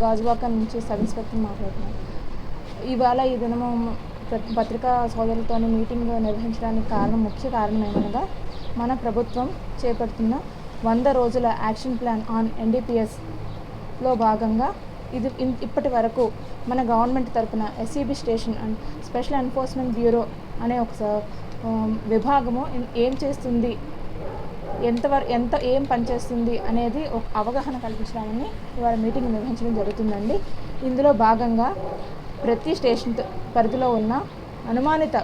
గాజువాక నుంచి sub inspector మాట్లాడుతున్నాను ఇవాళ ఈ దినము పత్రికా సోదరులతో మీటింగ్ నిర్వహించడానికి కారణం ముఖ్య కారణం ఏమనగా మన ప్రభుత్వం చేపడుతున్న వంద రోజుల యాక్షన్ ప్లాన్ ఆన్ ఎన్డీపీఎస్లో భాగంగా ఇది ఇప్పటి వరకు మన గవర్నమెంట్ తరపున SCB station and special enforcement bureau అనే ఒక స- విభాగము ఏం చేస్తుంది ఎంతవరకు ఎంత ఏం పనిచేస్తుంది అనేది ఒక అవగాహన కల్పించడాన్ని ఇవాళ మీటింగ్ నిర్వహించడం జరుగుతుందండి. ఇందులో భాగంగా ప్రతి స్టేషన్ పరిధిలో ఉన్న అనుమానిత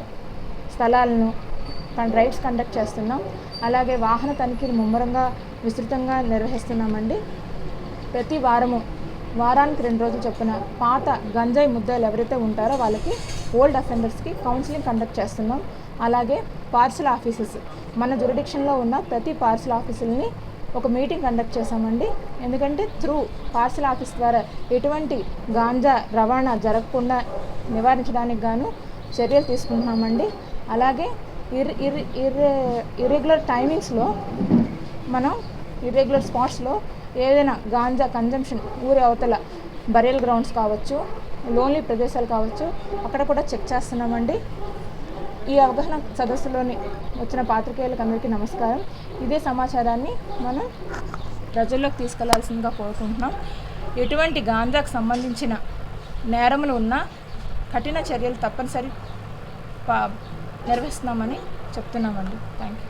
స్థలాలను కన్- రైడ్స్ కండక్ట్ చేస్తున్నాం. అలాగే వాహన తనిఖీలు ముమ్మరంగా విస్తృతంగా నిర్వహిస్తున్నామండి. ప్రతి వారము వారానికి రెండు రోజులు చొప్పున పాత గంజాయి ముద్దాయిలు ఎవరైతే ఉంటారో వాళ్ళకి ఓల్డ్ అఫెండర్స్కి కౌన్సిలింగ్ కండక్ట్ చేస్తున్నాం. అలాగే పార్సల్ ఆఫీసెస్ మన జురిడిక్షన్లో ఉన్న ప్రతి పార్సల్ ఆఫీసుల్ని ఒక మీటింగ్ కండక్ట్ చేశామండి. ఎందుకంటే త్రూ పార్సల్ ఆఫీస్ ద్వారా ఎటువంటి గాంజా రవాణా జరగకుండా నివారించడానికి గాను చర్యలు తీసుకుంటున్నామండి. అలాగే ఇర్ ఇర్ ఇర్ ఇర్రెగ్యులర్ టైమింగ్స్లో మనం ఇర్రెగ్యులర్ స్పాట్స్లో ఏదైనా గాంజా కన్జంప్షన్ ఊరి అవతల బరియల్ గ్రౌండ్స్ కావచ్చు లోన్లీ ప్రదేశాలు కావచ్చు అక్కడ కూడా చెక్ చేస్తున్నామండి. ఈ అవగాహన సదస్సులోని వచ్చిన పాత్రికేయులకు అందరికీ నమస్కారం. ఇదే సమాచారాన్ని మనం ప్రజల్లోకి తీసుకెళ్ళాల్సిందిగా కోరుకుంటున్నాం. ఎటువంటి గాంజాకు సంబంధించిన నేరములు ఉన్నా కఠిన చర్యలు తప్పనిసరి పా నిర్వహిస్తున్నామని చెప్తున్నామండి. Thank you